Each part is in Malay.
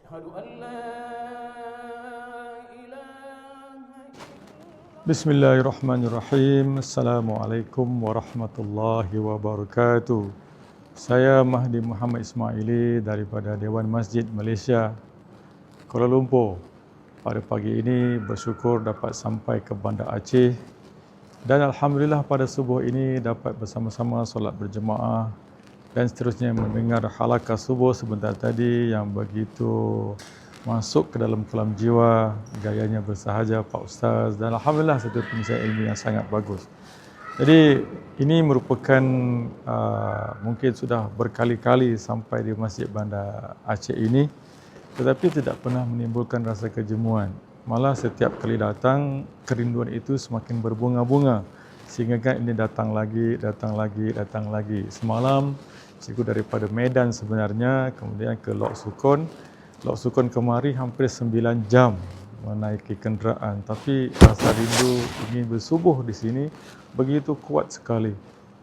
أشهد أن لا إله إلا Bismillahirrahmanirrahim. Assalamualaikum warahmatullahi wabarakatuh. Saya Mahdi Muhammad Ismaili daripada Dewan Masjid Malaysia, Kuala Lumpur. Pada pagi ini bersyukur dapat sampai ke Bandar Aceh dan Alhamdulillah pada subuh ini dapat bersama-sama solat berjemaah dan seterusnya mendengar halakah subuh sebentar tadi yang begitu masuk ke dalam kolam jiwa gayanya bersahaja Pak Ustaz dan Alhamdulillah satu pengisian ilmu yang sangat bagus. Jadi ini merupakan uh, mungkin sudah berkali-kali sampai di Masjid Bandar Aceh ini tetapi tidak pernah menimbulkan rasa kejemuan. Malah setiap kali datang kerinduan itu semakin berbunga-bunga sehingga kan ini datang lagi, datang lagi, datang lagi. Semalam cikgu daripada Medan sebenarnya kemudian ke Lok Sukon Lok Sukon kemari hampir 9 jam menaiki kenderaan tapi rasa rindu ingin bersubuh di sini begitu kuat sekali.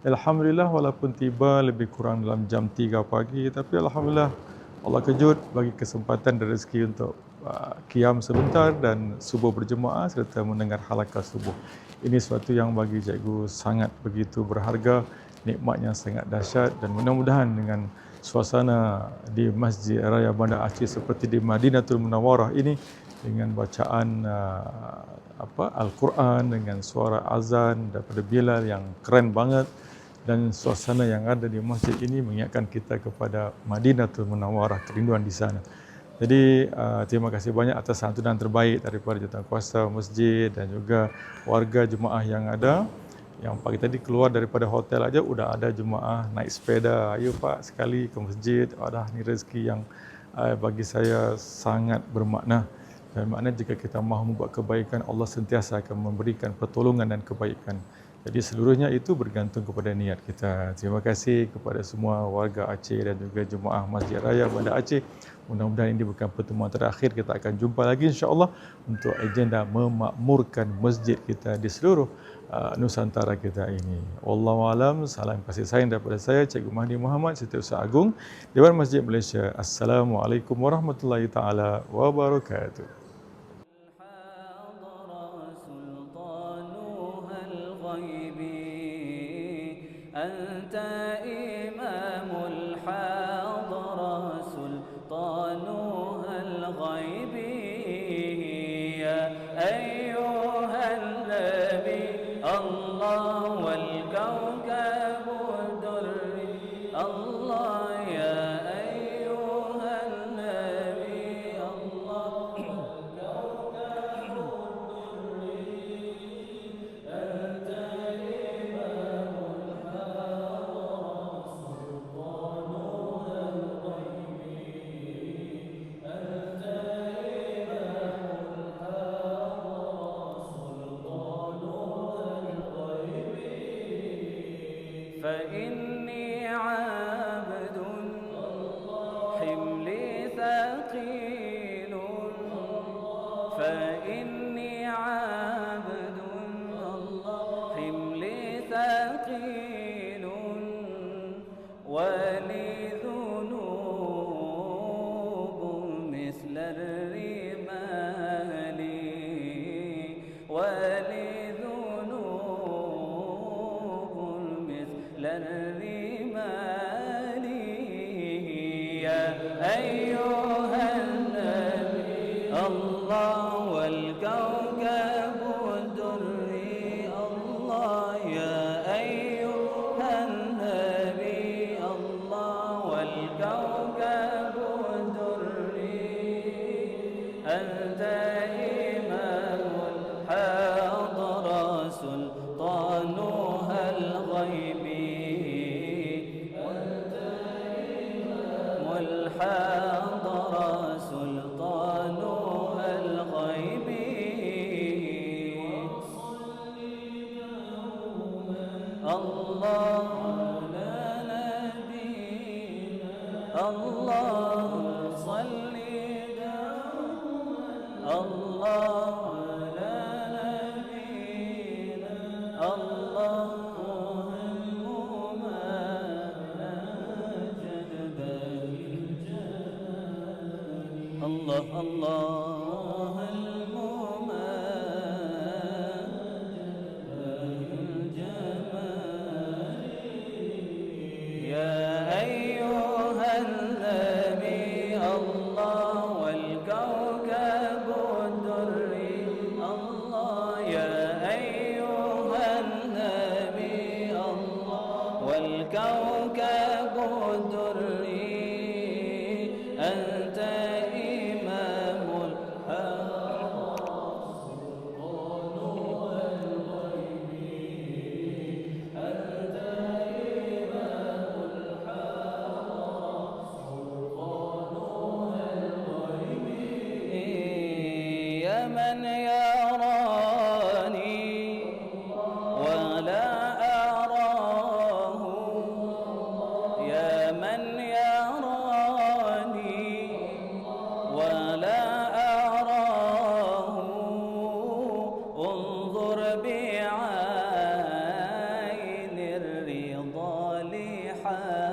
Alhamdulillah walaupun tiba lebih kurang dalam jam 3 pagi tapi Alhamdulillah Allah kejut bagi kesempatan dan rezeki untuk uh, kiam sebentar dan subuh berjemaah serta mendengar halakah subuh. Ini suatu yang bagi cikgu sangat begitu berharga, nikmatnya sangat dahsyat dan mudah-mudahan dengan suasana di Masjid Raya Bandar Aceh seperti di Madinatul Munawwarah ini dengan bacaan uh, apa Al-Quran dengan suara azan daripada Bilal yang keren banget dan suasana yang ada di masjid ini mengingatkan kita kepada Madinatul Munawwarah kerinduan di sana. Jadi uh, terima kasih banyak atas santunan terbaik daripada jawatankuasa masjid dan juga warga jemaah yang ada yang pagi tadi keluar daripada hotel aja udah ada jemaah naik sepeda. Ayo Pak sekali ke masjid. Adah ni rezeki yang uh, bagi saya sangat bermakna. Dan makna jika kita mahu membuat kebaikan Allah sentiasa akan memberikan pertolongan dan kebaikan. Jadi seluruhnya itu bergantung kepada niat kita. Terima kasih kepada semua warga Aceh dan juga jemaah Masjid Raya Bandar Aceh. Mudah-mudahan ini bukan pertemuan terakhir. Kita akan jumpa lagi insya-Allah untuk agenda memakmurkan masjid kita di seluruh uh, Nusantara kita ini. Wallahu alam. Salam kasih sayang daripada saya Cikgu Mahdi Muhammad Setiausaha Agung Dewan Masjid Malaysia. Assalamualaikum warahmatullahi taala wabarakatuh. الغيبي أنت إمام الحاضر سلطانها الغيبي يا فإن الرمال يا أيها الله على نبينا الله صل الله على نبينا. الله هموما جذب الله الله. والكوكب الدري أنت إمام الحق سلطان أنت إمام الحق سلطان الغيب يا من يا لحالي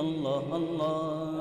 Allah Allah.